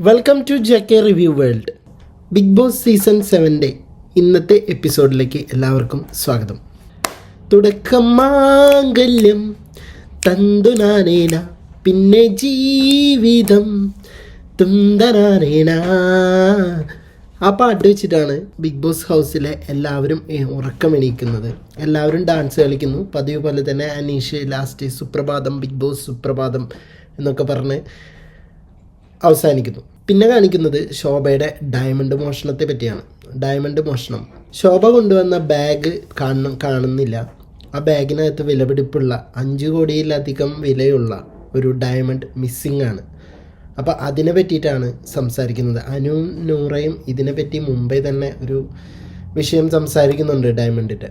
Welcome to J K review world Bigg Boss season സെവന്റെ ഇന്നത്തെ എപ്പിസോഡിലേക്ക് എല്ലാവർക്കും സ്വാഗതം. തുടക്കം മാംഗല്യം തന്തുനാനേന. പിന്നെ ജീവിതം. തുന്തനാനേന. ആ പാട്ട് വെച്ചിട്ടാണ് ബിഗ് ബോസ് ഹൗസിലെ എല്ലാവരും ഉറക്കം എണീക്കുന്നത് എല്ലാവരും ഡാൻസ് കളിക്കുന്നു. പതിവ് പോലെ തന്നെ അനീഷ് ലാസ്റ്റ് സുപ്രഭാതം ബിഗ് ബോസ് സുപ്രഭാതം എന്നൊക്കെ പറഞ്ഞ് അവസാനിക്കുന്നു. പിന്നെ കാണിക്കുന്നത് ശോഭയുടെ ഡയമണ്ട് മോഷണത്തെ പറ്റിയാണ്. ഡയമണ്ട് മോഷണം. ശോഭ കൊണ്ടുവന്ന ബാഗ് കാണ കാണുന്നില്ല. ആ ബാഗിനകത്ത് വിലപിടിപ്പുള്ള അഞ്ച് കോടിയിലധികം വിലയുള്ള ഒരു ഡയമണ്ട് മിസ്സിംഗ് ആണ്. അപ്പോൾ അതിനെ പറ്റിയിട്ടാണ് സംസാരിക്കുന്നത്. അനുവും നൂറയും ഇതിനെപ്പറ്റി മുമ്പേ തന്നെ ഒരു വിഷയം സംസാരിക്കുന്നുണ്ട് ഡയമണ്ടിന്റെ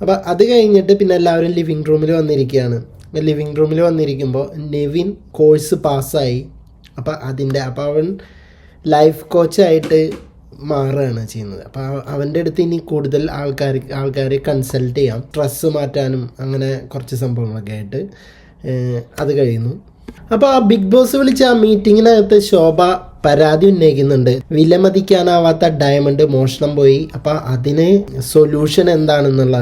അപ്പോൾ അത് കഴിഞ്ഞിട്ട് പിന്നെ എല്ലാവരും ലിവിങ് റൂമിൽ വന്നിരിക്കുകയാണ്. ലിവിങ് റൂമിൽ വന്നിരിക്കുമ്പോൾ നെവിൻ കോഴ്സ് പാസ്സായി അപ്പോൾ അതിന്റെ അപ്പോൾ അവൻ ലൈഫ് കോച്ചായിട്ട് മാറുകയാണ് ചെയ്യുന്നത്. അപ്പോൾ അവന്റെ അടുത്ത് ഇനി കൂടുതൽ ആൾക്കാർ ആൾക്കാരെ കൺസൾട്ട് ചെയ്യാം. സ്ട്രെസ് മാറ്റാനും അങ്ങനെ കുറച്ച് സംഭവങ്ങളൊക്കെ ആയിട്ട് അത് കഴിയുന്നു. അപ്പോൾ ആ ബിഗ് ബോസ് വിളിച്ച ആ മീറ്റിങ്ങിനകത്ത് ശോഭ പരാതി ഉന്നയിക്കുന്നുണ്ട്. വിലമതിക്കാനാവാത്ത ഡയമണ്ട് മോഷണം പോയി. അപ്പോൾ അതിന് സൊല്യൂഷൻ എന്താണെന്നുള്ള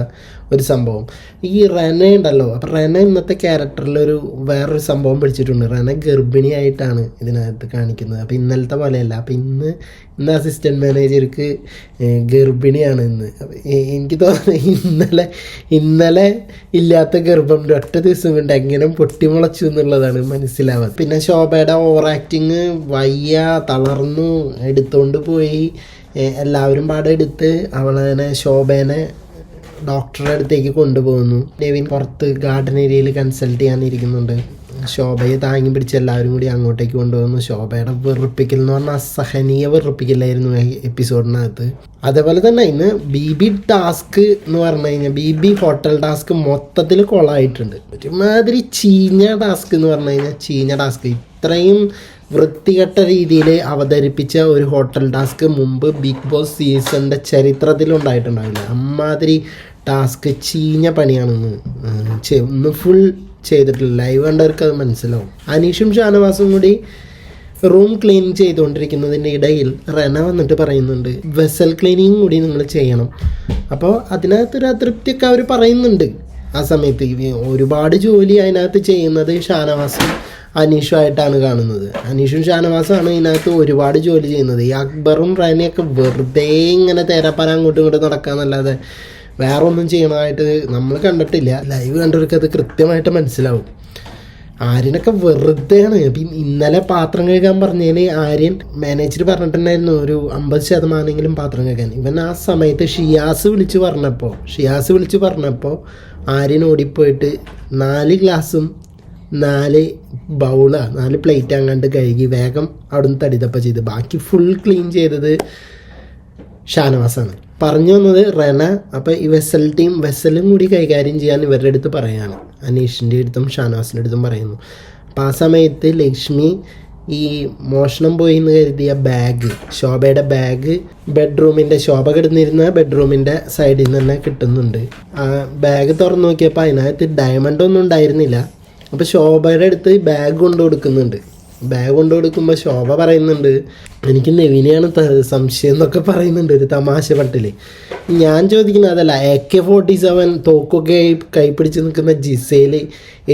ഒരു സംഭവം. ഈ റെന ഉണ്ടല്ലോ. അപ്പം റെന ഇന്നത്തെ ക്യാരക്ടറിൽ ഒരു വേറൊരു സംഭവം പിടിച്ചിട്ടുണ്ട്. റെന ഗർഭിണിയായിട്ടാണ് ഇതിനകത്ത് കാണിക്കുന്നത്. അപ്പം ഇന്നലത്തെ പോലെയല്ല. അപ്പം ഇന്ന് ഇന്ന് അസിസ്റ്റന്റ് മാനേജർക്ക് ഗർഭിണിയാണ് ഇന്ന്. എനിക്ക് തോന്നുന്നു ഇന്നലെ ഇന്നലെ ഇല്ലാത്ത ഗർഭം ഒറ്റ ദിവസം കൊണ്ട് എങ്ങനെ പൊട്ടിമുളച്ചു എന്നുള്ളതാണ് മനസ്സിലാവുക. പിന്നെ ശോഭയുടെ ഓവർ ആക്ടിങ് വയ്യ തളർന്നു എടുത്തുകൊണ്ട് പോയി. എല്ലാവരും പാടെ എടുത്ത് അവളെ ശോഭേനെ ഡോക്ടറുടെ അടുത്തേക്ക് കൊണ്ടുപോകുന്നു. നെവിൻ പുറത്ത് ഗാർഡൻ ഏരിയയിൽ കൺസൾട്ട് ചെയ്യാനിരിക്കുന്നുണ്ട്. ശോഭയെ താങ്ങി പിടിച്ച് എല്ലാവരും കൂടി അങ്ങോട്ടേക്ക് കൊണ്ടുവന്നു. ശോഭയുടെ വെറുപ്പിക്കൽ എന്ന് പറഞ്ഞാൽ അസഹനീയ വെറുപ്പിക്കലായിരുന്നു എപ്പിസോഡിനകത്ത്. അതേപോലെ തന്നെ ഇന്ന് ബി ബി ടാസ്ക് എന്ന് പറഞ്ഞു കഴിഞ്ഞാൽ ബി ബി ഹോട്ടൽ ടാസ്ക് മൊത്തത്തിൽ കൊളായിട്ടുണ്ട്. ഒരുമാതിരി ചീഞ്ഞ ടാസ്ക് എന്ന് പറഞ്ഞു കഴിഞ്ഞാൽ ചീഞ്ഞ ടാസ്ക്. ഇത്രയും വൃത്തികെട്ട രീതിയിൽ അവതരിപ്പിച്ച ഒരു ഹോട്ടൽ ടാസ്ക് മുമ്പ് ബിഗ് ബോസ് സീസണിന്റെ ചരിത്രത്തിൽ ഉണ്ടായിട്ടുണ്ടാവില്ല. അമ്മാതിരി ടാസ്ക് ചീഞ്ഞ പണിയാണെന്ന്. ഒന്ന് ഫുൾ ചെയ്തിട്ടില്ല. ലൈവ് കണ്ടവർക്ക് അത് മനസ്സിലാവും. അനീഷും ഷാനവാസും കൂടി റൂം ക്ലീൻ ചെയ്തുകൊണ്ടിരിക്കുന്നതിന്റെ ഇടയിൽ റെന വന്നിട്ട് പറയുന്നുണ്ട് വെസൽ ക്ലീനിങ് കൂടി നിങ്ങൾ ചെയ്യണം. അപ്പോൾ അതിനകത്തൊരു അതൃപ്തിയൊക്കെ അവർ പറയുന്നുണ്ട്. ആ സമയത്ത് ഒരുപാട് ജോലി അതിനകത്ത് ചെയ്യുന്നത് ഷാനവാസും അനീഷും ആയിട്ടാണ് കാണുന്നത്. അനീഷും ഷാനവാസുമാണ് ഇതിനകത്ത് ഒരുപാട് ജോലി ചെയ്യുന്നത്. ഈ അക്ബറും റൈനയൊക്കെ വെറുതെ ഇങ്ങനെ തേരാപ്പാര അങ്ങോട്ടും ഇങ്ങോട്ടും നടക്കാന്നല്ലാതെ വേറെ ഒന്നും ചെയ്യണമായിട്ട് നമ്മൾ കണ്ടിട്ടില്ല. ലൈവ് കണ്ടവർക്ക് അത് കൃത്യമായിട്ട് മനസ്സിലാവും. ആര്യനൊക്കെ വെറുതെയാണ്. അപ്പം ഇന്നലെ പാത്രം കഴുകാൻ പറഞ്ഞതിന് ആര്യൻ മാനേജർ പറഞ്ഞിട്ടുണ്ടായിരുന്നു ഒരു അമ്പത് ശതമാനമെങ്കിലും പാത്രം കഴുകാൻ. ഇവൻ ആ സമയത്ത് ഷിയാസ് വിളിച്ച് പറഞ്ഞപ്പോൾ ഷിയാസ് വിളിച്ച് പറഞ്ഞപ്പോൾ ആര്യൻ ഓടിപ്പോയിട്ട് നാല് ഗ്ലാസും നാല് ബൗള നാല് പ്ലേറ്റ് അങ്ങാണ്ട് കഴുകി വേഗം അവിടുന്ന് തടിതപ്പ ചെയ്ത്. ബാക്കി ഫുൾ ക്ലീൻ ചെയ്തത് ഷാനവാസാണ്. പറഞ്ഞു വന്നത് റെന. അപ്പോൾ ഈ വെസൽ ടീം വെസലും കൂടി കൈകാര്യം ചെയ്യാൻ ഇവരുടെ അടുത്ത് പറയാണ്. അനീഷിന്റെ അടുത്തും ഷാനവാസിന്റെ അടുത്തും പറയുന്നു. അപ്പോൾ ആ സമയത്ത് ലക്ഷ്മി ഈ മോഷണം പോയി എന്ന് കരുതിയ ബാഗ് ശോഭയുടെ ബാഗ് ബെഡ്റൂമിന്റെ ശോഭ കിടന്നിരുന്ന ബെഡ്റൂമിന്റെ സൈഡിൽ നിന്ന് തന്നെ കിട്ടുന്നുണ്ട്. ആ ബാഗ് തുറന്നു നോക്കിയപ്പോൾ അതിനകത്ത് ഡയമണ്ട് ഒന്നും ഉണ്ടായിരുന്നില്ല. അപ്പോൾ ശോഭയുടെ അടുത്ത് ബാഗ് കൊണ്ടു കൊടുക്കുന്നുണ്ട് ബാഗ് കൊണ്ട് കൊടുക്കുമ്പോൾ ശോഭ പറയുന്നുണ്ട് എനിക്ക് നെവിനെയാണ് സംശയം എന്നൊക്കെ പറയുന്നുണ്ട് ഒരു തമാശ പട്ടിൽ. ഞാൻ ചോദിക്കുന്നത് അതല്ല എ കെ ഫോർട്ടി സെവൻ തോക്കൊക്കെ കൈപ്പിടിച്ച് നിൽക്കുന്ന ജിസയിൽ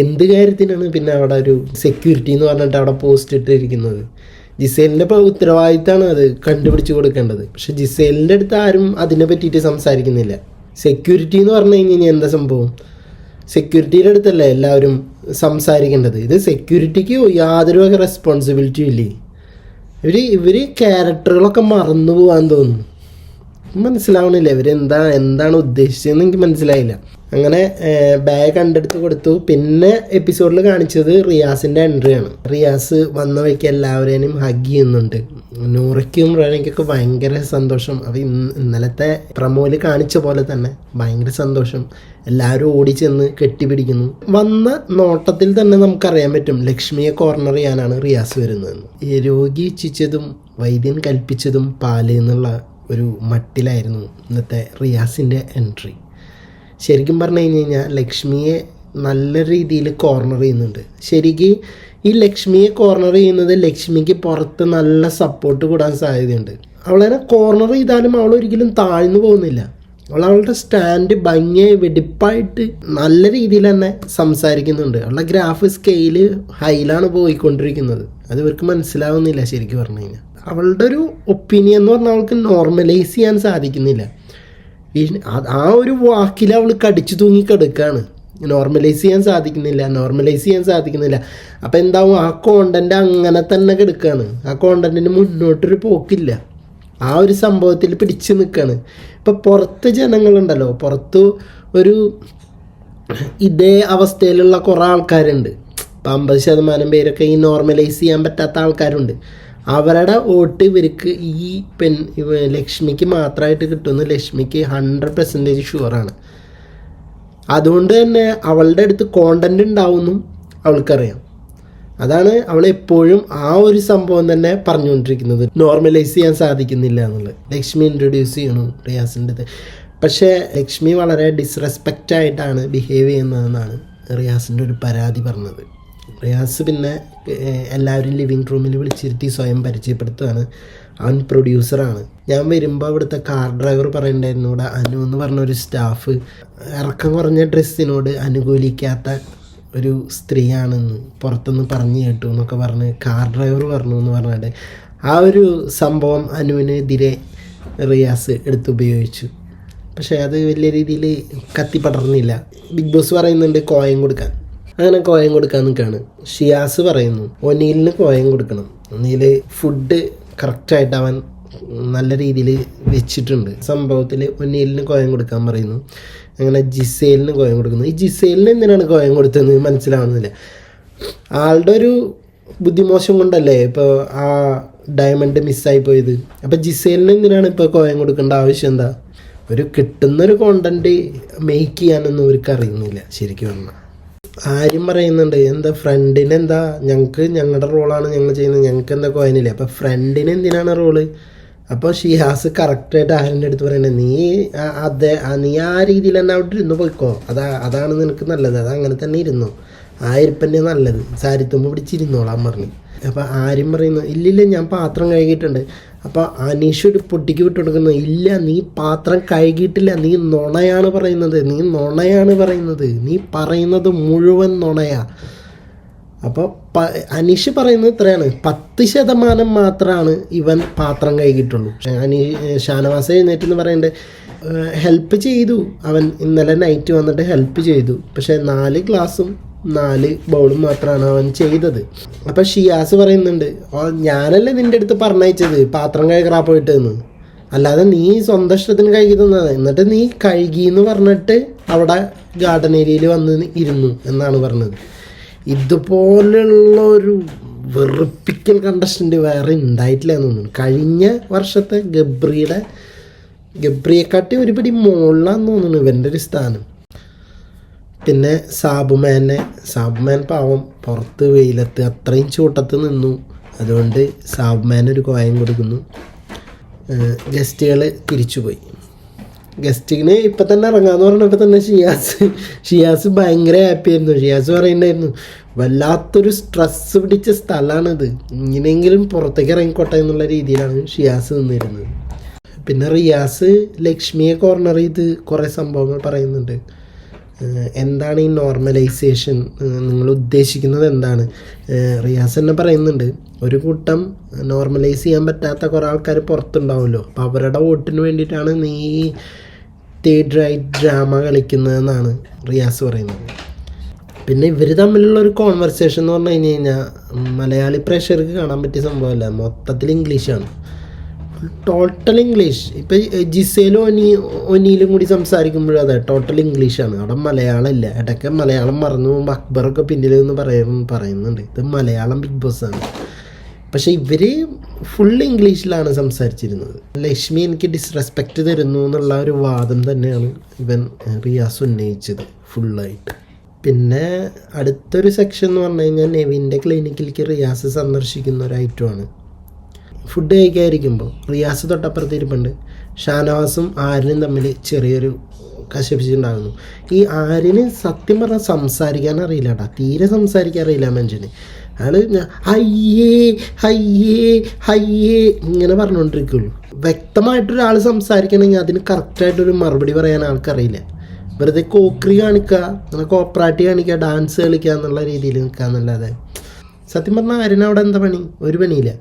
എന്ത് കാര്യത്തിനാണ് പിന്നെ അവിടെ ഒരു സെക്യൂരിറ്റി എന്ന് പറഞ്ഞിട്ട് അവിടെ പോസ്റ്റ് ഇട്ടിരിക്കുന്നത്? ജിസേലിന്റെ ഇപ്പോൾ ഉത്തരവാദിത്തമാണ് അത് കണ്ടുപിടിച്ച് കൊടുക്കേണ്ടത്. പക്ഷെ ജിസേലിന്റെ അടുത്ത് ആരും അതിനെ പറ്റിയിട്ട് സംസാരിക്കുന്നില്ല. സെക്യൂരിറ്റി എന്ന് പറഞ്ഞു കഴിഞ്ഞാൽ എന്താ സംഭവം? സെക്യൂരിറ്റിയുടെ അടുത്തല്ലേ എല്ലാവരും സംസാരിക്കേണ്ടത്. ഇത് സെക്യൂരിറ്റിക്ക് യാതൊരു വക റെസ്പോൺസിബിലിറ്റിയും ഇല്ലേ? ഇവർ ഇവർ ക്യാരക്ടറുകളൊക്കെ മറന്നു പോകാൻ തോന്നുന്നു. മനസ്സിലാവണില്ല. ഇവരെന്താ എന്താണ് ഉദ്ദേശിച്ചതെന്ന് എനിക്ക് മനസ്സിലായില്ല. അങ്ങനെ ബാഗ് കണ്ടെടുത്ത് കൊടുത്തു. പിന്നെ എപ്പിസോഡിൽ കാണിച്ചത് റിയാസിന്റെ എൻട്രിയാണ് റിയാസ് വന്ന വഴിക്ക് എല്ലാവരെയും ഹഗ് ചെയ്യുന്നുണ്ട്. നൂറയ്ക്കും റേനയ്ക്കൊക്കെ ഭയങ്കര സന്തോഷം. അത് ഇന്ന് ഇന്നലത്തെ പ്രമോയിൽ കാണിച്ച പോലെ തന്നെ ഭയങ്കര സന്തോഷം. എല്ലാവരും ഓടി ചെന്ന് കെട്ടിപ്പിടിക്കുന്നു. വന്ന നോട്ടത്തിൽ തന്നെ നമുക്കറിയാൻ പറ്റും ലക്ഷ്മിയെ കോർണർ ചെയ്യാനാണ് റിയാസ് വരുന്നതെന്ന്. രോഗി ഇച്ഛിച്ചതും വൈദ്യൻ കൽപ്പിച്ചതും പാൽ എന്നുള്ള ഒരു മട്ടിലായിരുന്നു ഇന്നത്തെ റിയാസിന്റെ എൻട്രി ശരിക്കും പറഞ്ഞു കഴിഞ്ഞ് കഴിഞ്ഞാൽ ലക്ഷ്മിയെ നല്ല രീതിയിൽ കോർണർ ചെയ്യുന്നുണ്ട്. ശരിക്ക് ഈ ലക്ഷ്മിയെ കോർണർ ചെയ്യുന്നത് ലക്ഷ്മിക്ക് പുറത്ത് നല്ല സപ്പോർട്ട് കൂടാൻ സാധ്യതയുണ്ട്. അവളെ കോർണർ ചെയ്താലും അവൾ ഒരിക്കലും താഴ്ന്നു പോകുന്നില്ല. അവൾ അവളുടെ സ്റ്റാൻഡ് ഭംഗിയായി വെടിപ്പായിട്ട് നല്ല രീതിയിൽ തന്നെ സംസാരിക്കുന്നുണ്ട്. അവളുടെ ഗ്രാഫ് സ്കെയിൽ ഹൈലാണ് പോയിക്കൊണ്ടിരിക്കുന്നത്. അത് ഇവർക്ക് മനസ്സിലാവുന്നില്ല ശരിക്കും പറഞ്ഞു കഴിഞ്ഞാൽ അവളുടെ ഒരു ഒപ്പീനിയൻ എന്ന് പറഞ്ഞാൽ അവൾക്ക് നോർമലൈസ് ചെയ്യാൻ സാധിക്കുന്നില്ല. ആ- ഒരു വാക്കിൽ അവൾ കടിച്ചു തൂങ്ങി കിടക്കുകയാണ് നോർമലൈസ് ചെയ്യാൻ സാധിക്കുന്നില്ല നോർമലൈസ് ചെയ്യാൻ സാധിക്കുന്നില്ല. അപ്പോൾ എന്താവും? ആ കോണ്ടന്റ് അങ്ങനെ തന്നെ കിടക്കുകയാണ് ആ കോണ്ടന്റിന് മുന്നോട്ടൊരു പോക്കില്ല. ആ ഒരു സംഭവത്തിൽ പിടിച്ചു നിൽക്കുകയാണ് ഇപ്പം പുറത്ത് ജനങ്ങളുണ്ടല്ലോ. പുറത്ത് ഒരു ഇതേ അവസ്ഥയിലുള്ള കുറേ ആൾക്കാരുണ്ട്. ഇപ്പം അമ്പത് ശതമാനം പേരൊക്കെ ഈ നോർമലൈസ് ചെയ്യാൻ പറ്റാത്ത ആൾക്കാരുണ്ട്. അവരുടെ വോട്ട് ഇവർക്ക് ഈ പെൺ ലക്ഷ്മിക്ക് മാത്രമായിട്ട് കിട്ടുമെന്ന് ലക്ഷ്മിക്ക് ഹൺഡ്രഡ് പെർസെന്റേജ് ഷുവറാണ് അതുകൊണ്ട് തന്നെ അവളുടെ അടുത്ത് കോണ്ടന്റ് ഉണ്ടാവുമെന്നും അവൾക്കറിയാം. അതാണ് അവൾ എപ്പോഴും ആ ഒരു സംഭവം തന്നെ പറഞ്ഞുകൊണ്ടിരിക്കുന്നത്. നോർമലൈസ് ചെയ്യാൻ സാധിക്കുന്നില്ല എന്നുള്ളത്. ലക്ഷ്മി ഇൻട്രൊഡ്യൂസ് ചെയ്യണു റിയാസിന്റെ പക്ഷേ ലക്ഷ്മി വളരെ ഡിസ്റെസ്പെക്റ്റ് ആയിട്ടാണ് ബിഹേവ് ചെയ്യുന്നതെന്നാണ് റിയാസിന്റെ ഒരു പരാതി പറഞ്ഞത്. റിയാസ് പിന്നെ എല്ലാവരും ലിവിങ് റൂമിൽ വിളിച്ചിരുത്തി സ്വയം പരിചയപ്പെടുത്തുകയാണ് അവൻ പ്രൊഡ്യൂസറാണ് ഞാൻ വരുമ്പോൾ അവിടുത്തെ കാർ ഡ്രൈവർ പറയുന്നുണ്ടായിരുന്നു ഇവിടെ അനു എന്ന് പറഞ്ഞ ഒരു സ്റ്റാഫ് ഇറക്കം കുറഞ്ഞ ഡ്രസ്സിനോട് അനുകൂലിക്കാത്ത ഒരു സ്ത്രീയാണെന്ന് പുറത്തുനിന്ന് പറഞ്ഞു കേട്ടു എന്നൊക്കെ പറഞ്ഞ് കാർ ഡ്രൈവർ പറഞ്ഞു എന്ന് പറഞ്ഞിട്ട് ആ ഒരു സംഭവം അനുവിനെതിരെ റിയാസ് എടുത്തുപയോഗിച്ചു. പക്ഷേ അത് വലിയ രീതിയിൽ കത്തിപ്പടർന്നില്ല. ബിഗ് ബോസ് പറയുന്നുണ്ട് കോയം കൊടുക്കാൻ. അങ്ങനെ കോയം കൊടുക്കാൻ നിൽക്കുകയാണ് ഷിയാസ് പറയുന്നു ഒനീലിന് കോയം കൊടുക്കണം. ഒനീൽ ഫുഡ് കറക്റ്റായിട്ട് അവൻ നല്ല രീതിയിൽ വെച്ചിട്ടുണ്ട്. സംഭവത്തിൽ ഒന്നീലിന് കോയം കൊടുക്കാൻ പറയുന്നു. അങ്ങനെ ജിസേലിന് കോയം കൊടുക്കുന്നു. ഈ ജിസേലിന് എന്തിനാണ് കോയം കൊടുത്തതെന്ന് മനസ്സിലാവുന്നില്ല. ആളുടെ ഒരു ബുദ്ധിമോശം കൊണ്ടല്ലേ ഇപ്പോൾ ആ ഡയമണ്ട് മിസ്സായി പോയത്? അപ്പോൾ ജിസേലിന് എന്തിനാണ് ഇപ്പോൾ കോയം കൊടുക്കേണ്ട ആവശ്യം എന്താ? ഒരു കിട്ടുന്നൊരു കോണ്ടന്റ് മേക്ക് ചെയ്യാനൊന്നും അവർക്ക് അറിയുന്നില്ല ശരിക്കും പറഞ്ഞാൽ ആരും പറയുന്നുണ്ട് എന്താ ഫ്രണ്ടിന് എന്താ? ഞങ്ങൾക്ക് ഞങ്ങളുടെ റോളാണ് ഞങ്ങൾ ചെയ്യുന്നത്. ഞങ്ങൾക്ക് എന്താ കോയിനില്ലേ? അപ്പോൾ ഫ്രണ്ടിന് എന്തിനാണ് റോൾ അപ്പോൾ ഷിഹാസ് കറക്റ്റായിട്ട് ആരിന്റെ അടുത്ത് പറയണേ നീ അതെ നീ ആ രീതിയിൽ തന്നെ അവിടെ ഇരുന്ന് പോയിക്കോ. അതാ അതാണ് നിനക്ക് നല്ലത്. അത് അങ്ങനെ തന്നെ ഇരുന്നു. ആ നല്ലത്. സാരിത്തുമ്പ് പിടിച്ചിരുന്നോളാം പറഞ്ഞു. അപ്പോൾ ആരും പറയുന്നു ഇല്ലില്ല ഞാൻ പാത്രം കഴുകിയിട്ടുണ്ട്. അപ്പോൾ അനീഷ് ഒരു പൊട്ടിക്ക് വിട്ടു കൊടുക്കുന്നു. ഇല്ല നീ പാത്രം കഴുകിയിട്ടില്ല. നീ നുണയാണ് പറയുന്നത്. നീ നുണയാണ് പറയുന്നത്. നീ പറയുന്നത് മുഴുവൻ നുണയാ. അപ്പോൾ പ അനീഷ് പറയുന്നത് ഇത്രയാണ്. പത്ത് ശതമാനം മാത്രമാണ് ഇവൻ പാത്രം കഴുകിയിട്ടുള്ളൂ. അനീ ഷാനവാസ എഴുന്നേറ്റ് എന്ന് പറയുന്നത് ഹെൽപ്പ് ചെയ്തു. അവൻ ഇന്നലെ നൈറ്റ് വന്നിട്ട് ഹെൽപ്പ് ചെയ്തു. പക്ഷേ നാല് ഗ്ലാസും നാല് ബൗളും മാത്രമാണ് അവൻ ചെയ്തത്. അപ്പം ഷിയാസ് പറയുന്നുണ്ട് "ഓ, ഞാനല്ലേ നിന്റെ അടുത്ത് പറഞ്ഞയച്ചത്? പാത്രം കഴുകറാ പോയിട്ട് എന്ന് അല്ലാതെ നീ സ്വന്തം ഇഷ്ടത്തിന് കഴുകി തന്നത്. എന്നിട്ട് നീ കഴുകി എന്ന് പറഞ്ഞിട്ട് അവിടെ ഗാർഡൻ ഏരിയയിൽ വന്ന് ഇരുന്നു എന്നാണ് പറഞ്ഞത്. ഇതുപോലെയുള്ള ഒരു വെറുപ്പിക്കൽ കണ്ടസ്റ്റന്റ് വേറെ ഉണ്ടായിട്ടില്ല എന്ന് കഴിഞ്ഞ വർഷത്തെ ഗബ്രിയുടെ ഗബ്രിയെക്കാട്ടി ഒരുപടി മുകളിലാന്ന് തോന്നുന്നു ഇവന്റെ ഒരു സ്ഥാനം. പിന്നെ സാബുമേനെ സാബുമേൻ പാവം പുറത്ത് വെയിലത്ത് അത്രയും ചൂട്ടത്ത് നിന്നു. അതുകൊണ്ട് സാബുമേൻ ഒരു കോയം കൊടുക്കുന്നു. ഗസ്റ്റുകൾ തിരിച്ചുപോയി ഗസ്റ്റിന് ഇപ്പം തന്നെ ഇറങ്ങാന്ന് പറഞ്ഞപ്പോൾ തന്നെ ഷിയാസ് ഷിയാസ് ഭയങ്കര ഹാപ്പി ആയിരുന്നു. ഷിയാസ് പറയുന്നുണ്ടായിരുന്നു വല്ലാത്തൊരു സ്ട്രെസ് പിടിച്ച സ്ഥലമാണിത് ഇങ്ങനെയെങ്കിലും പുറത്തേക്ക് ഇറങ്ങിക്കോട്ടെ എന്നുള്ള രീതിയിലാണ് ഷിയാസ് നിന്നിരുന്നത്. പിന്നെ റിയാസ് ലക്ഷ്മിയെ കോർണർ ചെയ്ത് കുറേ സംഭവങ്ങൾ പറയുന്നുണ്ട്. എന്താണ് ഈ നോർമലൈസേഷൻ നിങ്ങൾ ഉദ്ദേശിക്കുന്നത് എന്താണ്? റിയാസ് തന്നെ പറയുന്നുണ്ട് ഒരു കൂട്ടം നോർമലൈസ് ചെയ്യാൻ പറ്റാത്ത കുറേ ആൾക്കാർ പുറത്തുണ്ടാവുമല്ലോ. അപ്പോൾ അവരുടെ വോട്ടിന് വേണ്ടിയിട്ടാണ് നീ തേർഡ് റൈറ്റ് ഡ്രാമ കളിക്കുന്നതെന്നാണ് റിയാസ് പറയുന്നത്. പിന്നെ ഇവർ തമ്മിലുള്ള ഒരു കോൺവെർസേഷൻ എന്ന് പറഞ്ഞു കഴിഞ്ഞ് കഴിഞ്ഞാൽ മലയാളി പ്രേക്ഷകർക്ക് കാണാൻ പറ്റിയ സംഭവമല്ല. മൊത്തത്തിൽ ഇംഗ്ലീഷാണ് ടോട്ടൽ ഇംഗ്ലീഷ് ഇപ്പം ജിസയിലും ഒനി ഒനിയിലും കൂടി സംസാരിക്കുമ്പോഴും അതെ ടോട്ടൽ ഇംഗ്ലീഷാണ് അവിടെ മലയാളം ഇല്ല ഇടയ്ക്ക് മലയാളം മറന്നു പോകുമ്പോൾ അക്ബറൊക്കെ പിന്നിൽ നിന്ന് പറയുന്നു പറയുന്നുണ്ട്. ഇത് മലയാളം ബിഗ് ബോസ് ആണ്. പക്ഷേ ഇവർ ഫുൾ ഇംഗ്ലീഷിലാണ് സംസാരിച്ചിരുന്നത്. ലക്ഷ്മി എനിക്ക് ഡിസ്റെസ്പെക്റ്റ് തരുന്നു എന്നുള്ള ഒരു വാദം തന്നെയാണ് ഇവൻ റിയാസ് ഉന്നയിച്ചത് ഫുള്ളായിട്ട് പിന്നെ അടുത്തൊരു സെക്ഷൻ എന്ന് പറഞ്ഞു കഴിഞ്ഞാൽ നെവിന്റെ ക്ലിനിക്കിലേക്ക് റിയാസ് സന്ദർശിക്കുന്ന ഒരു ഐറ്റമാണ് ഫുഡ് കഴിക്കാതിരിക്കുമ്പോൾ റിയാസ് തൊട്ടപ്പുറത്ത് ഇരിപ്പുണ്ട്. ഷാനവാസും ആര്യനും തമ്മിൽ ചെറിയൊരു കശപിച്ചുണ്ടാകുന്നു ഈ ആര്യന് സത്യം പറഞ്ഞാൽ സംസാരിക്കാൻ അറിയില്ല കേട്ടോ. തീരെ സംസാരിക്കാൻ അറിയില്ല മനുഷ്യന് അയാൾ അയ്യേ അയ്യേ അയ്യേ ഇങ്ങനെ പറഞ്ഞുകൊണ്ടിരിക്കുള്ളൂ. വ്യക്തമായിട്ടൊരാൾ സംസാരിക്കണമെങ്കിൽ അതിന് കറക്റ്റായിട്ടൊരു മറുപടി പറയാൻ ആൾക്കറിയില്ല. വെറുതെ കോക്രി കാണിക്കുക അങ്ങനെ കോപ്പറാട്ടി കാണിക്കുക ഡാൻസ് കളിക്കുക എന്നുള്ള രീതിയിൽ നിൽക്കുക എന്നല്ലാതെ സത്യം പറഞ്ഞാൽ ആര്യനവിടെ എന്താ പണി? ഒരു പണിയില്ല.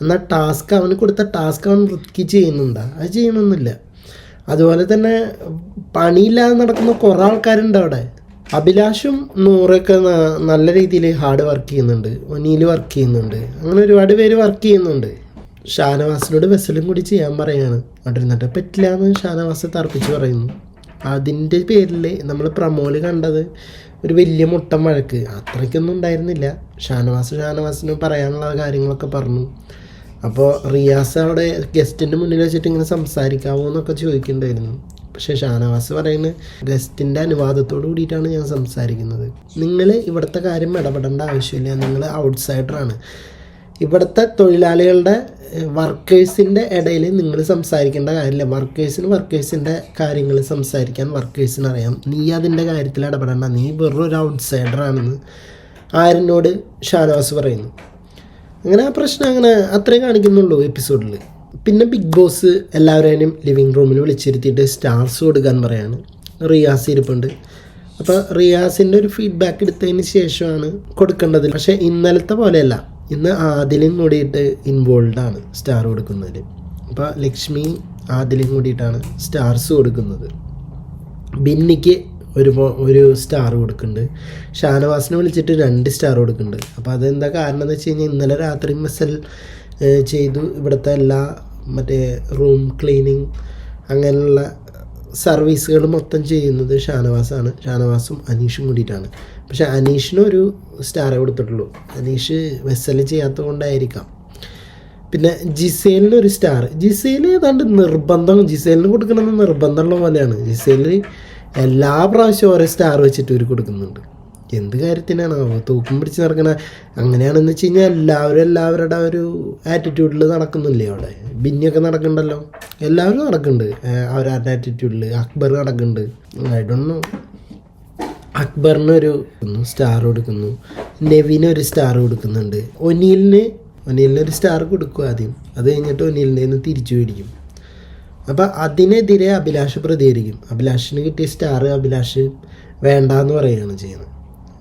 എന്നാൽ ടാസ്ക് അവന് കൊടുത്ത ടാസ്ക് അവൻ വൃത്തിക്ക് ചെയ്യുന്നുണ്ടോ. അത് ചെയ്യണമെന്നില്ല അതുപോലെ തന്നെ പണിയില്ലാതെ നടക്കുന്ന കുറേ ആൾക്കാരുണ്ട് അവിടെ. അഭിലാഷും നൂറൊക്കെ നല്ല രീതിയിൽ ഹാർഡ് വർക്ക് ചെയ്യുന്നുണ്ട്. ഒനിയിൽ വർക്ക് ചെയ്യുന്നുണ്ട്. അങ്ങനെ ഒരുപാട് പേര് വർക്ക് ചെയ്യുന്നുണ്ട്. ഷാനവാസിനോട് വെസലും കൂടി ചെയ്യാൻ പറയാണ്. അവിടെ ഇരുന്നിട്ട് പറ്റില്ല എന്ന് ഷാനവാസ് തർപ്പിച്ച് പറയുന്നു. അതിന്റെ പേരിൽ നമ്മൾ പ്രമോൽ കണ്ടത് ഒരു വലിയ മുട്ടൻ വഴക്ക്. അത്രയ്ക്കൊന്നും ഉണ്ടായിരുന്നില്ല. ഷാനവാസ് ഷാനവാസിന് പറയാനുള്ള കാര്യങ്ങളൊക്കെ പറഞ്ഞു. അപ്പോൾ റിയാസ് അവിടെ ഗസ്റ്റിന്റെ മുന്നിൽ വെച്ചിട്ട് ഇങ്ങനെ സംസാരിക്കാമോ എന്നൊക്കെ ചോദിക്കുന്നുണ്ടായിരുന്നു. പക്ഷേ ഷാനവാസ് പറയുന്നത് ഗസ്റ്റിന്റെ അനുവാദത്തോട് കൂടിയിട്ടാണ് ഞാൻ സംസാരിക്കുന്നത്. നിങ്ങൾ ഇവിടുത്തെ കാര്യം ഇടപെടേണ്ട ആവശ്യമില്ല. നിങ്ങൾ ഔട്ട്സൈഡറാണ്. ഇവിടുത്തെ തൊഴിലാളികളുടെ വർക്കേഴ്സിന്റെ ഇടയിൽ നിങ്ങൾ സംസാരിക്കേണ്ട കാര്യമില്ല. വർക്കേഴ്സിന് വർക്കേഴ്സിന്റെ കാര്യങ്ങൾ സംസാരിക്കാൻ വർക്കേഴ്സിന് അറിയാം. നീ അതിന്റെ കാര്യത്തിൽ ഇടപെടേണ്ട. നീ വെറൊരു ഔട്ട്സൈഡറാണെന്ന് ആരനോട് ഷാനവാസ് പറയുന്നു. അങ്ങനെ ആ പ്രശ്നം അങ്ങനെ അത്രേ കാണിക്കുന്നുള്ളൂ എപ്പിസോഡിൽ പിന്നെ ബിഗ് ബോസ് എല്ലാവരെയും ലിവിങ് റൂമിൽ വിളിച്ചിരുത്തിയിട്ട് സ്റ്റാർസ് കൊടുക്കാൻ പറയാണ്. റിയാസ് ഇരിപ്പുണ്ട്. അപ്പോൾ റിയാസിന്റെ ഒരു ഫീഡ്ബാക്ക് എടുത്തതിന് ശേഷമാണ് കൊടുക്കേണ്ടത്. പക്ഷേ ഇന്നലത്തെ പോലെയല്ല. ഇന്ന് ആദിലും കൂടിയിട്ട് ഇൻവോൾവ് ആണ് സ്റ്റാർ കൊടുക്കുന്നതിൽ അപ്പോൾ ലക്ഷ്മി ആദിലും കൂടിയിട്ടാണ് സ്റ്റാർസ് കൊടുക്കുന്നത്. ബിന്നിക്ക് ഒരു ഒരു സ്റ്റാർ കൊടുക്കുന്നുണ്ട്. ഷാനവാസിനെ വിളിച്ചിട്ട് രണ്ട് സ്റ്റാർ കൊടുക്കുന്നുണ്ട്. അപ്പോൾ അതെന്താ കാരണം എന്ന് വെച്ച് കഴിഞ്ഞാൽ ഇന്നലെ രാത്രി മെസ്സൽ ചെയ്തു. ഇവിടുത്തെ എല്ലാ മറ്റേ റൂം ക്ലീനിങ് അങ്ങനെയുള്ള സർവീസുകൾ മൊത്തം ചെയ്യുന്നത് ഷാനവാസാണ്. ഷാനവാസും അനീഷും കൂടിയിട്ടാണ്. പക്ഷെ അനീഷിനൊരു ഒരു സ്റ്റാറേ കൊടുത്തിട്ടുള്ളൂ. അനീഷ് വെസ്സൽ ചെയ്യാത്തത് കൊണ്ടായിരിക്കാം. പിന്നെ ജിസേലിന് ഒരു സ്റ്റാർ ജിസേൽ ഏതാണ്ട് നിർബന്ധം ജിസേലിന് കൊടുക്കണമെന്ന് നിർബന്ധമുള്ള പോലെയാണ്. ജിസേലിന് എല്ലാ പ്രാവശ്യവും ഓരോ സ്റ്റാർ വെച്ചിട്ട് ഒരു കൊടുക്കുന്നുണ്ട്. എന്ത് കാര്യത്തിനാണ്? തൂക്കം പിടിച്ച് നടക്കണ അങ്ങനെയാണെന്ന് വെച്ച് കഴിഞ്ഞാൽ എല്ലാവരും എല്ലാവരുടെ ഒരു ആറ്റിറ്റ്യൂഡിൽ നടക്കുന്നില്ലേ അവിടെ? ബിന്നിയൊക്കെ നടക്കുന്നുണ്ടല്ലോ എല്ലാവരും നടക്കുന്നുണ്ട് അവരുടെ ആറ്റിറ്റ്യൂഡിൽ അക്ബർ നടക്കുന്നുണ്ട് ഐ ഡോണ്ട് നോ. അക്ബറിന് ഒരു സ്റ്റാർ കൊടുക്കുന്നു. നെവിന് ഒരു സ്റ്റാർ കൊടുക്കുന്നുണ്ട്. ഒനീലിന് ഒനീലിന് ഒരു സ്റ്റാർ കൊടുക്കും ആദ്യം. അത് കഴിഞ്ഞിട്ട് ഒനീലിന്റെ നിന്ന് തിരിച്ചു മേടിക്കും. അപ്പം അതിനെതിരെ അഭിലാഷ് പ്രതികരിക്കും. അഭിലാഷിന് കിട്ടിയ സ്റ്റാർ അഭിലാഷ് വേണ്ട എന്ന് പറയുകയാണ് ചെയ്യുന്നത്.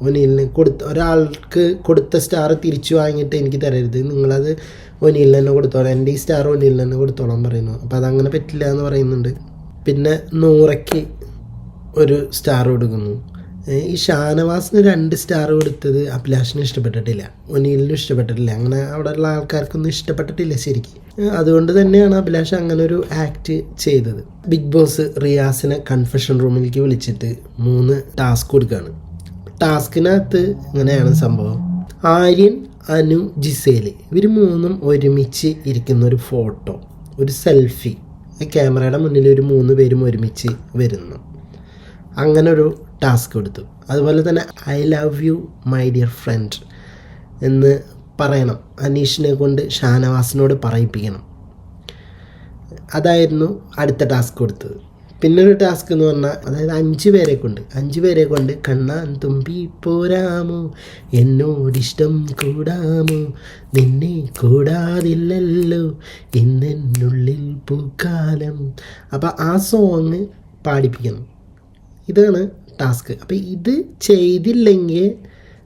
ഒനിലിന് കൊടുത്ത ഒരാൾക്ക് കൊടുത്ത സ്റ്റാർ തിരിച്ചു വാങ്ങിയിട്ട് എനിക്ക് തരരുത്. നിങ്ങളത് ഒനീലിന് തന്നെ കൊടുത്തോളാം. എന്റെ ഈ സ്റ്റാർ ഒനീലിന് തന്നെ കൊടുത്തോളാം പറയുന്നു. അപ്പോൾ അതങ്ങനെ പറ്റില്ല എന്ന് പറയുന്നുണ്ട്. പിന്നെ നൂറയ്ക്ക് ഒരു സ്റ്റാർ കൊടുക്കുന്നു. ഈ ഷാനവാസിന് രണ്ട് സ്റ്റാർ കൊടുത്തത് അഭിലാഷിന് ഇഷ്ടപ്പെട്ടിട്ടില്ല. ഒനിലിനും ഇഷ്ടപ്പെട്ടിട്ടില്ല. അങ്ങനെ അവിടെയുള്ള ആൾക്കാർക്കൊന്നും ഇഷ്ടപ്പെട്ടിട്ടില്ല ശരിക്കും. അതുകൊണ്ട് തന്നെയാണ് അഭിലാഷ് അങ്ങനെ ഒരു ആക്ട് ചെയ്തത്. ബിഗ് ബോസ് റിയാസിനെ കൺഫെഷൻ റൂമിലേക്ക് വിളിച്ചിട്ട് മൂന്ന് ടാസ്ക് കൊടുക്കുകയാണ് ടാസ്കിനകത്ത് ഇങ്ങനെയാണ് സംഭവം. ആര്യൻ അനു ജിസേൽ ഇവർ മൂന്നും ഒരുമിച്ച് ഇരിക്കുന്ന ഒരു ഫോട്ടോ ഒരു സെൽഫി ക്യാമറയുടെ മുന്നിൽ ഒരു മൂന്ന് പേരും ഒരുമിച്ച് വരുന്നു. അങ്ങനെ ഒരു ടാസ്ക് കൊടുത്തു. അതുപോലെ തന്നെ I love you my dear friend എന്ന് പറയണം. അനീഷിനെ കൊണ്ട് ഷാനവാസിനോട് പറയിപ്പിക്കണം. അതായിരുന്നു അടുത്ത ടാസ്ക് കൊടുത്തത്. പിന്നൊരു ടാസ്ക് എന്ന് പറഞ്ഞാൽ അതായത് അഞ്ച് പേരെ കൊണ്ട് അഞ്ച് പേരെ കൊണ്ട് കണ്ണാൻ തുമ്പി പോരാമോ? എന്നോടിഷ്ടം കൂടാമോ? നിന്നെ കൂടാതില്ലല്ലോ. ഇന്നെന്നുള്ളിൽ പൂക്കാലം. അപ്പം ആ സോങ് പാടിപ്പിക്കണം. ഇതാണ് ടാസ്ക്. അപ്പോൾ ഇത് ചെയ്തില്ലെങ്കിൽ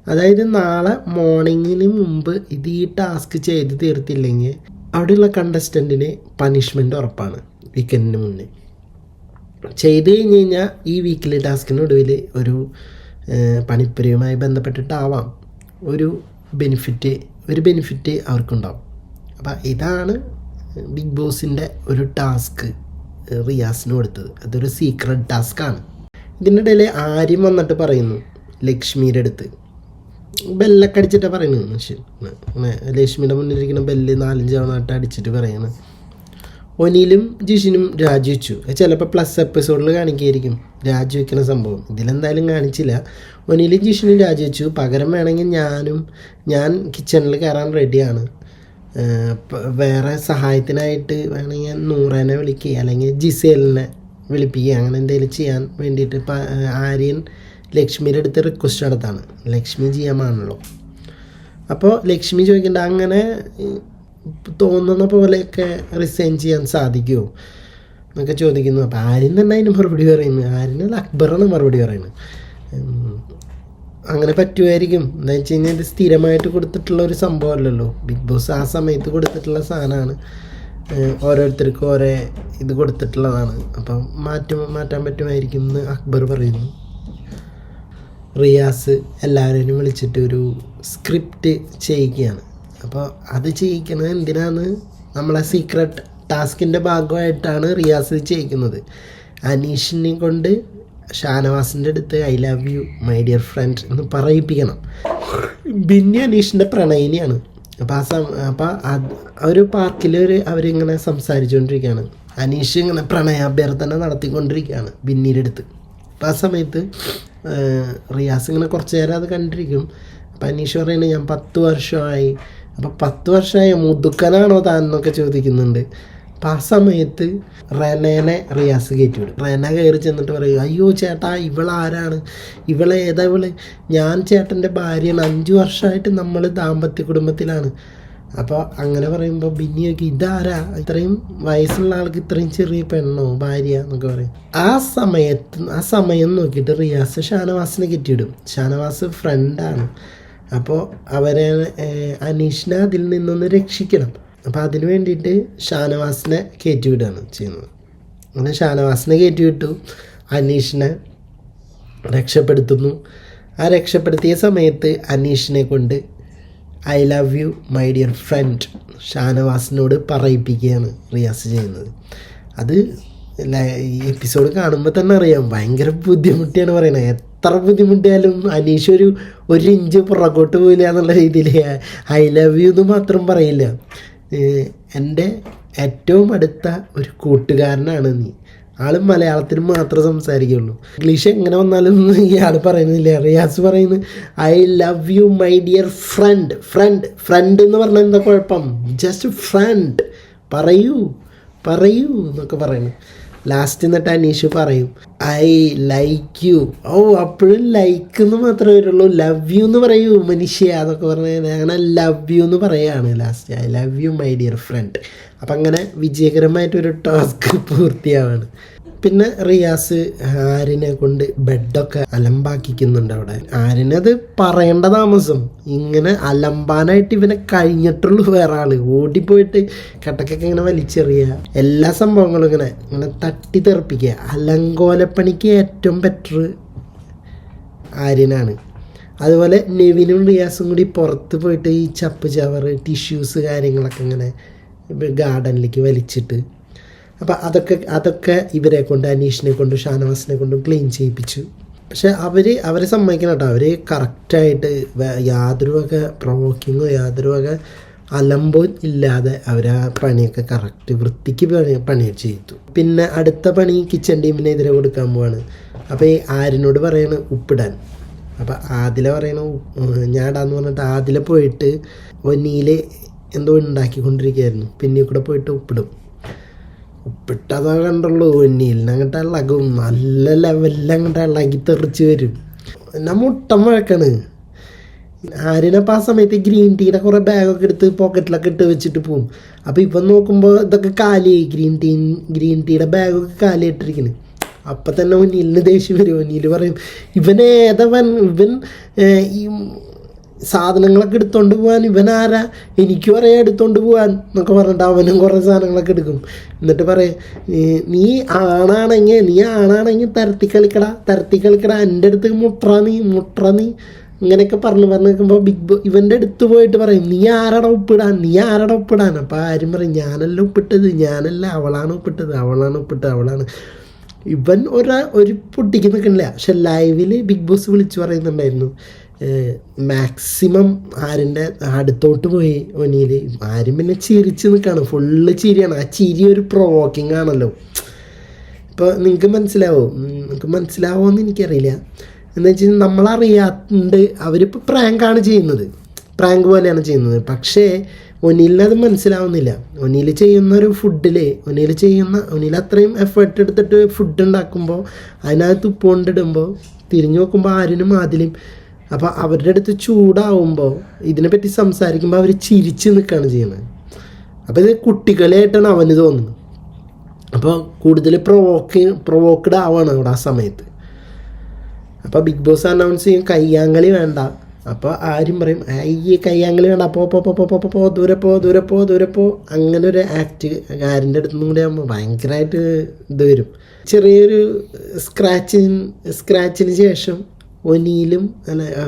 അതായത് നാളെ മോർണിംഗിന് മുമ്പ് ഇത് ഈ ടാസ്ക് ചെയ്ത് തീർത്തില്ലെങ്കിൽ അവിടെയുള്ള കണ്ടസ്റ്റന്റിന് പനിഷ്മെന്റ് ഉറപ്പാണ് വീക്കെൻഡിന് മുന്നേ. ചെയ്ത് കഴിഞ്ഞ് കഴിഞ്ഞാൽ ഈ വീക്കിലെ ടാസ്കിനൊടുവിൽ ഒരു പണിപ്പുരയുമായി ബന്ധപ്പെട്ടിട്ടാവാം. ഒരു ബെനിഫിറ്റ് ഒരു ബെനിഫിറ്റ് അവർക്കുണ്ടാവും. അപ്പം ഇതാണ് ബിഗ് ബോസിന്റെ ഒരു ടാസ്ക് റിയാസിന് കൊടുത്തത്. അതൊരു സീക്രട്ട് ടാസ്ക്കാണ് ഇതിനിടയിൽ ആര്യം വന്നിട്ട് പറയുന്നു ലക്ഷ്മിയുടെ അടുത്ത്. ബെല്ലൊക്കെ അടിച്ചിട്ടാണ് പറയുന്നത് മനുഷ്യൻ ലക്ഷ്മിയുടെ മുന്നിലിരിക്കുന്ന ബെല്ല് നാലഞ്ച് തവണ അടിച്ചിട്ട് പറയുന്നത് ഒനിലും ജിഷിനും രാജിവെച്ചു ചിലപ്പോൾ പ്ലസ് എപ്പിസോഡിൽ കാണിക്കുകയായിരിക്കും രാജിവെക്കുന്ന സംഭവം. ഇതിലെന്തായാലും കാണിച്ചില്ല. ഒനിലും ജിഷിനും രാജിവെച്ചു പകരം വേണമെങ്കിൽ ഞാനും ഞാൻ കിച്ചണിൽ കയറാൻ റെഡിയാണ് വേറെ സഹായത്തിനായിട്ട് വേണമെങ്കിൽ നൂറേനെ വിളിക്കുക അല്ലെങ്കിൽ ജിസേലിനെ വിളിപ്പിക്കുക അങ്ങനെ എന്തെങ്കിലും ചെയ്യാൻ വേണ്ടിയിട്ട് ആര്യൻ ലക്ഷ്മിയുടെ അടുത്ത് റിക്വസ്റ്റ് നടത്താണ്. ലക്ഷ്മി ജി എം ആണല്ലോ അപ്പോൾ ലക്ഷ്മി ചോദിക്കേണ്ട അങ്ങനെ തോന്നുന്ന പോലെയൊക്കെ റിസൈൻ ചെയ്യാൻ സാധിക്കുമോ എന്നൊക്കെ ചോദിക്കുന്നു. അപ്പോൾ ആര്യൻ തന്നെ അതിന് മറുപടി പറയുന്നു. ആര്യനല്ല അക്ബറാണ് മറുപടി പറയുന്നത്. അങ്ങനെ പറ്റുമായിരിക്കും. എന്താ വെച്ച് കഴിഞ്ഞാൽ ഇത് സ്ഥിരമായിട്ട് കൊടുത്തിട്ടുള്ള ഒരു സംഭവമല്ലല്ലോ ബിഗ് ബോസ് ആ സമയത്ത് കൊടുത്തിട്ടുള്ള സാധനമാണ്. ഓരോരുത്തർക്കും ഓരോ ഇത് കൊടുത്തിട്ടുള്ളതാണ്. അപ്പം മാറ്റം മാറ്റാൻ പറ്റുമായിരിക്കും എന്ന് അക്ബർ പറയുന്നു. റിയാസ് എല്ലാവരെയും വിളിച്ചിട്ട് ഒരു സ്ക്രിപ്റ്റ് ചെയ്യിക്കുകയാണ് അപ്പോൾ അത് ചെയ്യിക്കുന്നത് എന്തിനാണ്? നമ്മളെ സീക്രട്ട് ടാസ്കിന്റെ ഭാഗമായിട്ടാണ് റിയാസ് ചെയ്യിക്കുന്നത്. അനീഷിനെ കൊണ്ട് ഷാനവാസിന്റെ അടുത്ത് I love you my dear friend എന്ന് പറയിപ്പിക്കണം. ബിന്നി അനീഷിന്റെ പ്രണയിനിയാണ്. അപ്പോൾ ആ സം അപ്പോൾ അത് ഒരു പാർക്കിൽ ഒരു അവരിങ്ങനെ സംസാരിച്ചുകൊണ്ടിരിക്കുകയാണ്. അനീഷ് ഇങ്ങനെ പ്രണയാഭ്യർത്ഥന നടത്തിക്കൊണ്ടിരിക്കുകയാണ് ബിന്നിയുടെ അടുത്ത്. അപ്പോൾ ആ സമയത്ത് റിയാസ് ഇങ്ങനെ കുറച്ച് നേരം അത് കണ്ടിരിക്കും. അപ്പം അനീഷ് പറയുന്നത് ഞാൻ പത്ത് വർഷമായി. അപ്പം പത്ത് വർഷമായി മുതുക്കനാണോ താൻ എന്നൊക്കെ ചോദിക്കുന്നുണ്ട്. അപ്പം ആ സമയത്ത് റെനേനെ റിയാസ് കയറ്റിവിടും. റെന കയറി ചെന്നിട്ട് പറയും അയ്യോ ചേട്ടാ ഇവളാരാണ്? ഇവളേതാ ഇവൾ? ഞാൻ ചേട്ടന്റെ ഭാര്യയാണ്. അഞ്ച് വർഷമായിട്ട് നമ്മൾ ദാമ്പത്യ കുടുംബത്തിലാണ്. അപ്പോൾ അങ്ങനെ പറയുമ്പോൾ ബിന്നിയൊക്കെ ഇതാരാ? ഇത്രയും വയസ്സുള്ള ആൾക്ക് ഇത്രയും ചെറിയ പെണ്ണോ ഭാര്യ എന്നൊക്കെ പറയും. ആ സമയത്ത് ആ സമയം നോക്കിയിട്ട് റിയാസ് ഷാനവാസിനെ കെട്ടിയിടും. ഷാനവാസ് ഫ്രണ്ടാണ്. അപ്പോൾ അവരെ അനീഷിനെ അതിൽ നിന്നൊന്ന് രക്ഷിക്കണം. അപ്പോൾ അതിന് വേണ്ടിയിട്ട് ഷാനവാസിനെ കയറ്റിവിടുകയാണ് ചെയ്യുന്നത്. അങ്ങനെ ഷാനവാസിനെ കയറ്റിവിട്ടു. അനീഷിനെ രക്ഷപ്പെടുത്തുന്നു. ആ രക്ഷപ്പെടുത്തിയ സമയത്ത് അനീഷിനെ കൊണ്ട് I love you my dear friend ഷാനവാസിനോട് പറയിപ്പിക്കുകയാണ് റിയാസ് ചെയ്യുന്നത്. അത് ഈ എപ്പിസോഡ് കാണുമ്പോൾ തന്നെ അറിയാം ഭയങ്കര ബുദ്ധിമുട്ടിയാണ് പറയുന്നത്. എത്ര ബുദ്ധിമുട്ടിയാലും അനീഷ് ഒരു ഒരു ഇഞ്ച് പുറകോട്ട് പോയില്ല എന്നുള്ള രീതിയിൽ ഐ ലവ് യു എന്ന് മാത്രം പറയില്ല. എന്റെ ഏറ്റവും അടുത്ത ഒരു കൂട്ടുകാരനാണ് നീ. ആൾ മലയാളത്തിൽ മാത്രമേ സംസാരിക്കുള്ളൂ. ഇംഗ്ലീഷ് എങ്ങനെ വന്നാലും ഇയാൾ പറയുന്നില്ല. റിയാസ് പറയുന്നത് I love you my dear friend friend friend എന്ന് പറഞ്ഞാൽ എന്താ കുഴപ്പം? ജസ്റ്റ് ഫ്രണ്ട് പറയൂ പറയൂ എന്നൊക്കെ പറയുന്നു. ലാസ്റ്റ് എന്നിട്ട് അനീഷ് പറയും ഐ ലൈക്ക് യു ഓ അപ്പോഴും ലൈക്ക് എന്ന് മാത്രമേ വരുള്ളൂ. ലവ് യു എന്ന് പറയൂ മനുഷ്യ അതൊക്കെ പറഞ്ഞു അങ്ങനെ ലവ് യു എന്ന് പറയുകയാണ് last I love you my dear friend അപ്പം അങ്ങനെ വിജയകരമായിട്ടൊരു ടാസ്ക് പൂർത്തിയാവാണ്. പിന്നെ റിയാസ് ആരിനെ കൊണ്ട് ബെഡൊക്കെ അലമ്പാക്കിക്കുന്നുണ്ട് അവിടെ. ആരിനത് പറയേണ്ട താമസം. ഇങ്ങനെ അലമ്പാനായിട്ട് ഇവനെ കഴിഞ്ഞിട്ടുള്ളൂ വേറെ ആൾ. ഓടിപ്പോയിട്ട് കട്ടക്കൊക്കെ ഇങ്ങനെ വലിച്ചെറിയുക എല്ലാ സംഭവങ്ങളും ഇങ്ങനെ ഇങ്ങനെ തട്ടി തെറിപ്പിക്കുക അലങ്കോലപ്പണിക്ക് ഏറ്റവും ബെറ്റർ ആര്യനാണ്. അതുപോലെ നെവിനും റിയാസും കൂടി പുറത്ത് പോയിട്ട് ഈ ചപ്പ് ചവറ് ടിഷ്യൂസ് കാര്യങ്ങളൊക്കെ ഇങ്ങനെ ഗാർഡനിലേക്ക് വലിച്ചിട്ട് അപ്പോൾ അതൊക്കെ അതൊക്കെ ഇവരെ കൊണ്ട് അനീഷിനെ കൊണ്ട് ഷാനവാസിനെ കൊണ്ടും ക്ലീൻ ചെയ്യിപ്പിച്ചു. പക്ഷെ അവർ അവരെ സമ്മതിക്കണം കേട്ടോ. അവർ കറക്റ്റായിട്ട് യാതൊരു വക പ്രൊവോക്കിങ്ങോ യാതൊരു വക അലമ്പോ ഇല്ലാതെ അവർ ആ പണിയൊക്കെ കറക്റ്റ് വൃത്തിക്ക് പണി പണി ചെയ്തു. പിന്നെ അടുത്ത പണി കിച്ചൺ ടീമിനെതിരെ കൊടുക്കാൻ പോവാണ്. അപ്പോൾ ഈ ആരിനോട് പറയാണ് ഉപ്പിടാൻ. അപ്പം ആദില പറയണ ഞാടാന്ന് പറഞ്ഞിട്ട് ആദില പോയിട്ട് ഒന്നിയിൽ എന്തോ ഉണ്ടാക്കിക്കൊണ്ടിരിക്കുകയായിരുന്നു പിന്നെ കൂടെ പോയിട്ട് ഉപ്പിടും. ഉപ്പിട്ടതാ കണ്ടുള്ളൂ. ഒന്നിയിലിന് അങ്ങോട്ട് ഇളകും നല്ല ലെവലിൽ അങ്ങോട്ട് ഇളകി തെറിച്ച് വരും. എന്നാ മുട്ടം വഴക്കാണ് ആര്യനപ്പം ആ സമയത്ത് ഗ്രീൻ ടീയുടെ കുറേ ബാഗൊക്കെ എടുത്ത് പോക്കറ്റിലൊക്കെ ഇട്ട് വെച്ചിട്ട് പോകും അപ്പോൾ ഇപ്പം നോക്കുമ്പോൾ ഇതൊക്കെ കാലിയായി. ഗ്രീൻ ടീ ഗ്രീൻ ടീയുടെ ബാഗൊക്കെ കാലി ഇട്ടിരിക്കുന്നു അപ്പം തന്നെ ഒന്നിലിന് ദേഷ്യം വരും. ഒന്നിൽ പറയും ഇവൻ ഏതവൻ ഇവൻ ഈ സാധനങ്ങളൊക്കെ എടുത്തോണ്ട് പോകാൻ ഇവൻ ആരാ എനിക്കും അറിയാം എടുത്തോണ്ട് പോകാൻ എന്നൊക്കെ പറഞ്ഞിട്ട് അവനും കുറേ സാധനങ്ങളൊക്കെ എടുക്കും. എന്നിട്ട് പറയും നീ ആണാണെങ്കിൽ നീ ആണാണെങ്കിൽ തരത്തി കളിക്കടാ തരത്തി കളിക്കടാ എന്റെ അടുത്ത് മുട്ര നീ മുട്ര നീ. ഇങ്ങനെയൊക്കെ പറഞ്ഞു പറഞ്ഞു നിൽക്കുമ്പോൾ ബിഗ് ബോ ഇവന്റെ അടുത്ത് പോയിട്ട് പറയും നീ ആരാടാ ഉപ്പിടാൻ നീ ആരാടാ ഉപ്പിടാൻ അപ്പോൾ ആരും പറയും ഞാനല്ല ഉപ്പിട്ടത് ഞാനല്ല അവളാണ് ഉപ്പിട്ടത് അവളാണ് ഉപ്പിട്ടത് അവളാണ്. ഇവൻ ഒരാ ഒരു പൊട്ടിക്ക് നിൽക്കണില്ല പക്ഷെ ലൈവിൽ ബിഗ് ബോസ് വിളിച്ചു പറയുന്നുണ്ടായിരുന്നു മാക്സിമം ആരിന്റെ അടുത്തോട്ട് പോയി ഒനിയിൽ ആരും പിന്നെ ചിരിച്ച് നിൽക്കുകയാണ് ഫുള്ള് ചിരിയാണ്. ആ ചിരി ഒരു പ്രൊവോക്കിംഗ് ആണല്ലോ. ഇപ്പോൾ നിങ്ങൾക്ക് മനസ്സിലാവോ? നിങ്ങൾക്ക് മനസ്സിലാവോ എന്ന് എനിക്കറിയില്ല. എന്ന് വെച്ചാൽ നമ്മളറിയാണ്ട് അവരിപ്പോൾ പ്രാങ്കാണ് ചെയ്യുന്നത്. പ്രാങ്ക് പോലെയാണ് ചെയ്യുന്നത്. പക്ഷേ ഒനിയിലത് മനസ്സിലാവുന്നില്ല. ഒനിയിൽ ചെയ്യുന്ന ഒരു ഫുഡിൽ ഒനിയിൽ ചെയ്യുന്ന ഒനിയിൽ അത്രയും എഫേർട്ട് എടുത്തിട്ട് ഫുഡ് ഉണ്ടാക്കുമ്പോൾ അതിനകത്ത് ഉപ്പ് കൊണ്ടിടുമ്പോൾ തിരിഞ്ഞു നോക്കുമ്പോൾ ആരിനും ആദിലും അപ്പോൾ അവരുടെ അടുത്ത് ചൂടാവുമ്പോൾ ഇതിനെപ്പറ്റി സംസാരിക്കുമ്പോൾ അവർ ചിരിച്ചു നിൽക്കുകയാണ് ചെയ്യുന്നത് അപ്പോൾ ഇത് കുട്ടികളായിട്ടാണ് അവന് തോന്നുന്നത്. അപ്പോൾ കൂടുതൽ പ്രൊവോക്ക് പ്രൊവോക്ക്ഡ് ആവാണ് അവിടെ ആ സമയത്ത്. അപ്പോൾ ബിഗ് ബോസ് അനൗൺസ് ചെയ്യും കയ്യാങ്കളി വേണ്ട. അപ്പോൾ ആരും പറയും അയ്യേ കയ്യാങ്കളി വേണ്ട പോ പോ പോ പോ പോ, ദൂരെ പോ ദൂരെ പോ ദൂരെ പോ. അങ്ങനെ ഒരു ആക്ട് ആരിന്റെ അടുത്തുനിന്നും കൂടി ആകുമ്പോൾ ഭയങ്കരമായിട്ട് ഇത് വരും. ചെറിയൊരു സ്ക്രാച്ചിന് സ്ക്രാച്ചിന് ശേഷം ഒനീലും അല്ല ആ,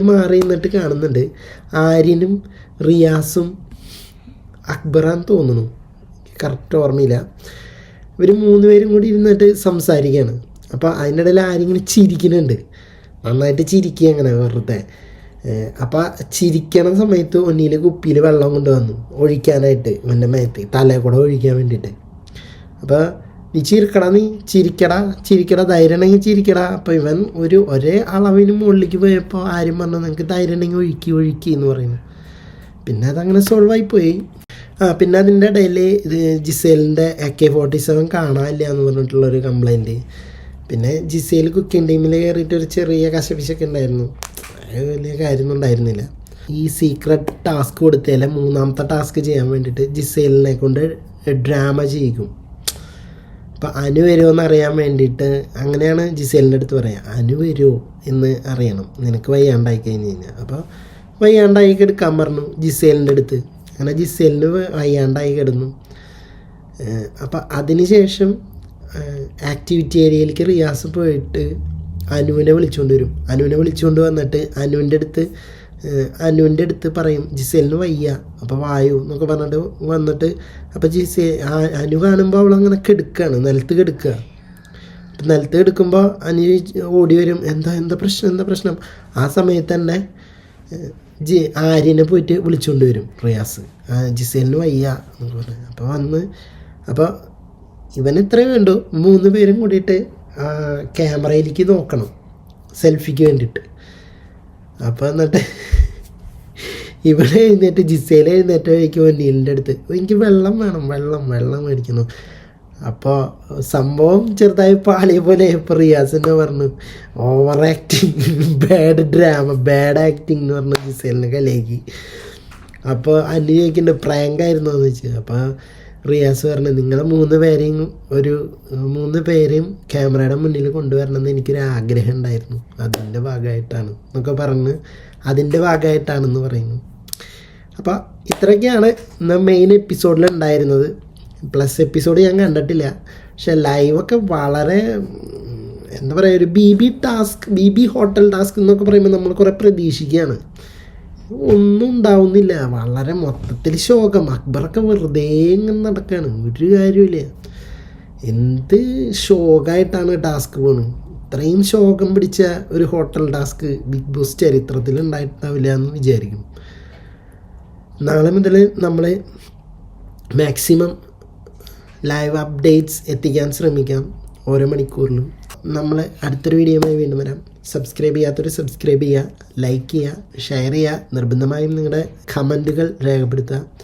മാറി നിന്നിട്ട് കാണുന്നുണ്ട്. ആര്യനും റിയാസും അക്ബറാന്ന് തോന്നുന്നു. കറക്റ്റ് ഓർമ്മയില്ല. ഇവർ മൂന്ന് പേരും കൂടി ഇരുന്നിട്ട് സംസാരിക്കുകയാണ് അപ്പോൾ അതിനിടയിൽ ആരിങ്ങനെ ചിരിക്കുന്നുണ്ട്. നന്നായിട്ട് ചിരിക്കുക അങ്ങനെ വെറുതെ. അപ്പോൾ ചിരിക്കണ സമയത്ത് ഒന്നിയിൽ കുപ്പിയിൽ വെള്ളം കൊണ്ടുവന്നു. ഒഴിക്കാനായിട്ട് ഇവന്റെ മേത്ത് തലയിൽ കൂടെ ഒഴിക്കാൻ വേണ്ടിയിട്ട്. അപ്പോൾ നീ ചിരിക്കട നീ ചിരിക്കട ചിരിക്കട ധൈര്യം ഉണ്ടെങ്കിൽ ചിരിക്കടാ. അപ്പോൾ ഇവൻ ഒരു ഒരേ അളവിന് മുകളിലേക്ക് പോയപ്പോൾ ആരും പറഞ്ഞു നിങ്ങൾക്ക് ധൈര്യം ഉണ്ടെങ്കിൽ ഒഴുക്കി ഒഴുക്കി എന്ന് പറയുന്നു. പിന്നെ അതങ്ങനെ സോൾവ് പോയി. ആ പിന്നെ അതിന്റെ ഇടയിൽ ഇത് ജിസേലിന്റെ എ കെ ഫോർട്ടി സെവൻ കാണാനില്ല എന്ന് പറഞ്ഞിട്ടുള്ളൊരു കംപ്ലൈന്റ് പിന്നെ ജിസേൽ കുക്കിംഗ് ടീമിൽ കയറിയിട്ട് ഒരു ചെറിയ കശപിശൊക്കെ ഉണ്ടായിരുന്നു. വലിയ കാര്യമൊന്നും ഉണ്ടായിരുന്നില്ല. ഈ സീക്രട്ട് ടാസ്ക് കൊടുത്തേലെ മൂന്നാമത്തെ ടാസ്ക് ചെയ്യാൻ വേണ്ടിയിട്ട് ജിസേലിനെ കൊണ്ട് ഡ്രാമ ചെയ്യിക്കും. അപ്പം അനു വരുമോ എന്ന് അറിയാൻ വേണ്ടിയിട്ട് അങ്ങനെയാണ് ജിസേലിന്റെ അടുത്ത് പറയുക അനു വരുമോ എന്ന് അറിയണം. നിനക്ക് വയ്യാണ്ടായി കഴിഞ്ഞ് കഴിഞ്ഞാൽ അപ്പോൾ വയ്യാണ്ടായി കിടക്കാൻ പറഞ്ഞു ജിസേലിന്റെ അടുത്ത്. അങ്ങനെ ജിസേലിന് വയ്യാണ്ടായി കിടന്നു. അപ്പം അതിന് ശേഷം ആക്ടിവിറ്റി ഏരിയയിലേക്ക് റിയാസ് പോയിട്ട് അനുവിനെ വിളിച്ചുകൊണ്ട് വരും. അനുവിനെ വിളിച്ചുകൊണ്ട് വന്നിട്ട് അനുവിന്റെ അടുത്ത് അനുവിന്റെ അടുത്ത് പറയും ജിസേലിന് വയ്യ അപ്പോൾ വായു എന്നൊക്കെ പറഞ്ഞിട്ട് വന്നിട്ട് അപ്പോൾ ജിസേ അനു കാണുമ്പോൾ അങ്ങനെ കെടുക്കുകയാണ് നിലത്ത് കെടുക്കുക നിലത്ത് കെടുക്കുമ്പോൾ അനു ഓടി വരും എന്താ എന്താ പ്രശ്നം എന്താ പ്രശ്നം? ആ സമയത്ത് തന്നെ ജി ആര്യനെ പോയിട്ട് വിളിച്ചുകൊണ്ട് വരും റിയാസ്. ജിസേലിന് വയ്യ എന്നൊക്കെ പറഞ്ഞു. അപ്പോൾ വന്ന് അപ്പോൾ ഇവൻ ഇത്രയും വേണ്ടു മൂന്ന് പേരും കൂടിയിട്ട് ക്യാമറയിലേക്ക് നോക്കണം സെൽഫിക്ക് വേണ്ടിയിട്ട്. അപ്പോൾ എന്നിട്ട് ഇവിടെ എഴുന്നേറ്റ് ജിസയിൽ എഴുന്നേറ്റ് കഴിക്കുമ്പോൾ നീലിന്റെ അടുത്ത് എനിക്ക് വെള്ളം വേണം വെള്ളം വെള്ളം മേടിക്കുന്നു. അപ്പോൾ സംഭവം ചെറുതായി പാളിയ പോലെ ഇപ്പോൾ റിയാസ് പറഞ്ഞു over acting bad drama bad acting എന്ന് പറഞ്ഞു ജിസേലിനെ കലയാക്കി അപ്പോൾ അന്ന് ചോദിക്കുന്നുണ്ട് പ്രാങ്ക് ആയിരുന്നു? എന്ന് വെച്ച് അപ്പോൾ റിയാസ് പറഞ്ഞു നിങ്ങളെ മൂന്ന് പേരെയും ഒരു മൂന്ന് പേരെയും ക്യാമറയുടെ മുന്നിൽ കൊണ്ടുവരണം എന്ന് എനിക്കൊരു ആഗ്രഹം ഉണ്ടായിരുന്നു. അതിന്റെ ഭാഗമായിട്ടാണ്. എന്നൊക്കെ പറഞ്ഞ് അതിന്റെ ഭാഗമായിട്ടാണെന്ന് പറയുന്നു. അപ്പോൾ ഇത്രയൊക്കെയാണ് ഇന്ന് മെയിൻ എപ്പിസോഡിൽ ഉണ്ടായിരുന്നത് പ്ലസ് എപ്പിസോഡ് ഞാൻ കണ്ടിട്ടില്ല. പക്ഷെ ലൈവൊക്കെ വളരെ എന്താ പറയുക ഒരു B B task B B hotel task എന്നൊക്കെ പറയുമ്പോൾ നമ്മൾ കുറേ പ്രതീക്ഷിക്കുകയാണ്. ഒന്നും ഉണ്ടാവുന്നില്ല. വളരെ മൊത്തത്തിൽ ശോകം. അക്ബറൊക്കെ വെറുതെ ഇങ്ങനെ നടക്കുകയാണ് ഒരു കാര്യമില്ല എന്ത് ശോകമായിട്ടാണ് ടാസ്ക് പോണ്. ഇത്രയും ശോകം പിടിച്ച ഒരു ഹോട്ടൽ ടാസ്ക് ബിഗ് ബോസ് ചരിത്രത്തിൽ ഉണ്ടായിട്ടുണ്ടാവില്ല എന്ന് വിചാരിക്കും നാളെ മുതൽ നമ്മൾ മാക്സിമം ലൈവ് അപ്ഡേറ്റ്സ് എത്തിക്കാൻ ശ്രമിക്കാം ഓരോ മണിക്കൂറിലും. നമ്മൾ അടുത്തൊരു വീഡിയോയുമായി വീണ്ടും വരാം. സബ്സ്ക്രൈബ് ചെയ്യാത്തൊരു സബ്സ്ക്രൈബ് ചെയ്യുക ലൈക്ക് ചെയ്യുക ഷെയർ ചെയ്യുക. നിർബന്ധമായും നിങ്ങളുടെ കമന്റുകൾ രേഖപ്പെടുത്തുക.